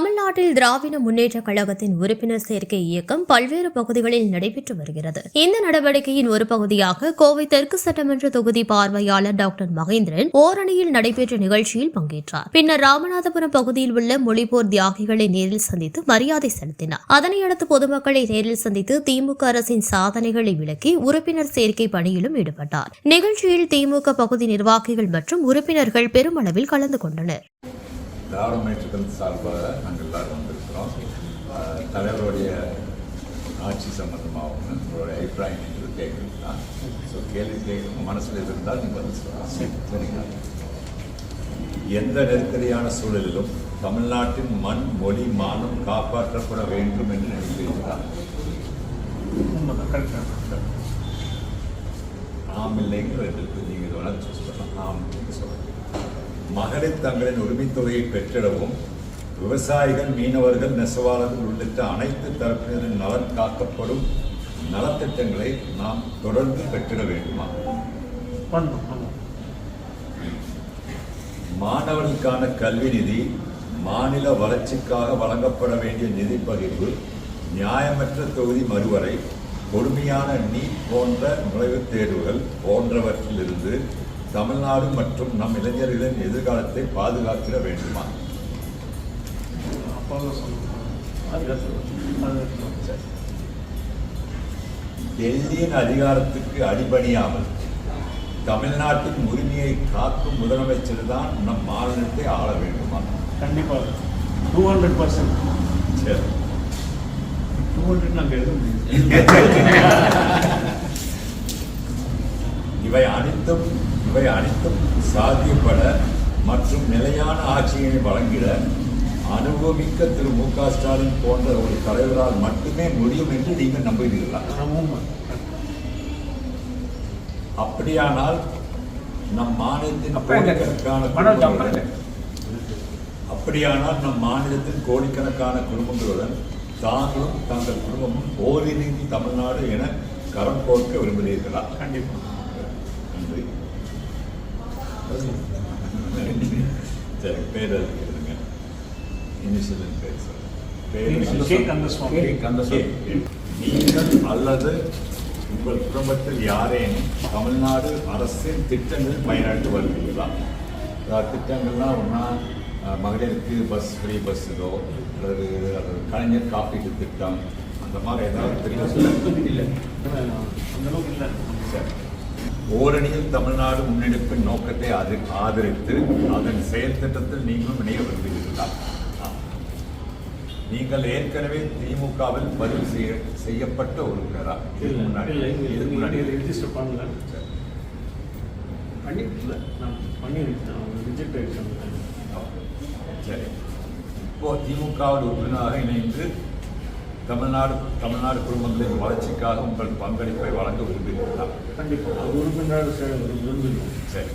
தமிழ்நாட்டில் திராவிட முன்னேற்ற கழகத்தின் உறுப்பினர் சேர்க்கை இயக்கம் பல்வேறு பகுதிகளில் நடைபெற்று வருகிறது. இந்த நடவடிக்கையின் ஒரு பகுதியாக கோவை தெற்கு சட்டமன்ற தொகுதி பார்வையாளர் டாக்டர் மகேந்திரன் ஓரணியில் நடைபெற்ற நிகழ்ச்சியில் பங்கேற்றார். பின்னர் ராமநாதபுரம் பகுதியில் உள்ள மொழிப்போர் தியாகிகளை நேரில் சந்தித்து மரியாதை செலுத்தினார். அதனையடுத்து பொதுமக்களை நேரில் சந்தித்து திமுக அரசின் சாதனைகளை விளக்கி உறுப்பினர் சேர்க்கை பணியிலும் ஈடுபட்டார். நிகழ்ச்சியில் திமுக பகுதி நிர்வாகிகள் மற்றும் உறுப்பினர்கள் பெருமளவில் கலந்து கொண்டனர். திராவிட முன்னேற்றத்தின் சார்பாக நாங்கள் எல்லாரும் வந்திருக்கிறோம் தலைவருடைய ஆட்சி சம்பந்தமாகவும் உங்களுடைய அபிப்பிராயம் என்று கேட்குறது தான் ஸோ கேள்வி கேட்கும் மனசில் இருந்தால் நீங்கள் வந்து சொல்லலாம். சரிங்களா? எந்த நெருக்கடியான சூழலிலும் தமிழ்நாட்டின் மண் மொழி மானம் காப்பாற்றப்பட வேண்டும் என்று நினைக்கிறீர்களா? ஆம் இல்லைங்கிற நீங்கள் வேணால் சூஸ் பண்ணலாம் ஆம் என்று சொல்லலாம் மகளிர் தங்களின் உரிமைத் தொகையை பெற்றிடவும் விவசாயிகள் மீனவர்கள் நெசவாளர்கள் உள்ளிட்ட அனைத்து தரப்பினரின் நலன் காக்கப்படும் நலத்திட்டங்களை நாம் தொடர்ந்து பெற்றிட வேண்டுமா? மாணவர்களுக்கான கல்வி நிதி மாநில வளர்ச்சிக்காக வழங்கப்பட வேண்டிய நிதி பகிர்வு நியாயமற்ற தொகுதி மறுவரை கொடுமையான நீட் போன்ற நுழைவுத் தேர்வுகள் போன்றவற்றிலிருந்து தமிழ்நாடு மற்றும் நம் இளைஞர்களின் எதிர்காலத்தை பாதுகாத்திட வேண்டுமா. டெல்லியின் அதிகாரத்துக்கு அடிபணியாமல் தமிழ்நாட்டின் உரிமையை காக்கும் முதலமைச்சர் தான் நம் மாநிலத்தை ஆள வேண்டுமா? கண்டிப்பாக டூ ஹண்ட்ரட் பர்சன்ட் சரி. டூ ஹண்ட்ரட் நாங்கள் எழுத முடியும். இவை அனைத்தும் இவை அனைத்தும் சாத்தியப்பட மற்றும் நிலையான ஆட்சியை வழங்கிட அனுபவமிக்க திரு மு க ஸ்டாலின் போன்ற ஒரு தலைவரால் மட்டுமே முடியும் என்று நீங்கள் நம்புகிறீர்களா? அப்படியானால் நம் மாநிலத்தின்? கோடிக்கணக்கான அப்படியானால் நம் மாநிலத்தின் கோடிக்கணக்கான குடும்பங்களுடன் தாங்களும் தங்கள் குடும்பமும் ஓரினின் தமிழ்நாடு என கரம் கோர்க்க விரும்புகிறீர்களா? கண்டிப்பாக சரி பேர் எழுதுங்க. இனிஷியல் பேர் கந்தசுவாமி நீங்கள் அல்லது உங்கள் குடும்பத்தில் யாரேனும் தமிழ்நாடு அரசின் திட்டங்களில் பயனடைந்து வருவீர்களா அதாவது திட்டங்கள்லாம் ஒன்றா மகளிருக்கு பஸ் ஃப்ரீ பஸ் இதோ அல்லது அல்லது கலைஞர் காப்பீட்டு திட்டம் அந்த மாதிரி ஏதாவது திட்டம் இல்லை. அந்த அளவுக்கு இல்லை. சரி. ஓரணியில் தமிழ்நாடு முன்னெடுப்பின் நோக்கத்தை ஆதி- ஆதரித்து அதன் செயல் திட்டத்தில் நீங்களும் இணைய விரும்புகிறீர்களா. நீங்கள் ஏற்கனவே திமுகவில் பதிவு செய்ய செய்யப்பட்ட உறுப்பினரா? இதுக்கு முன்னாடி. இதுக்கு முன்னாடி. ரிஜிஸ்டர் பண்ணல. பண்ணிட்டு நான் பண்ணி ரிஜெக்ட் ஆகிடுச்சேன் சரி. இப்போ திமுகவில் உறுப்பினராக இணைந்து தமிழ்நாடு தமிழ்நாடு குடும்பங்களின் வளர்ச்சிக்காக உங்கள் பங்களிப்பை வழங்க விரும்புகிறீர்களா? கண்டிப்பாக உறுப்பினர் விரும்புகிறோம். சரி.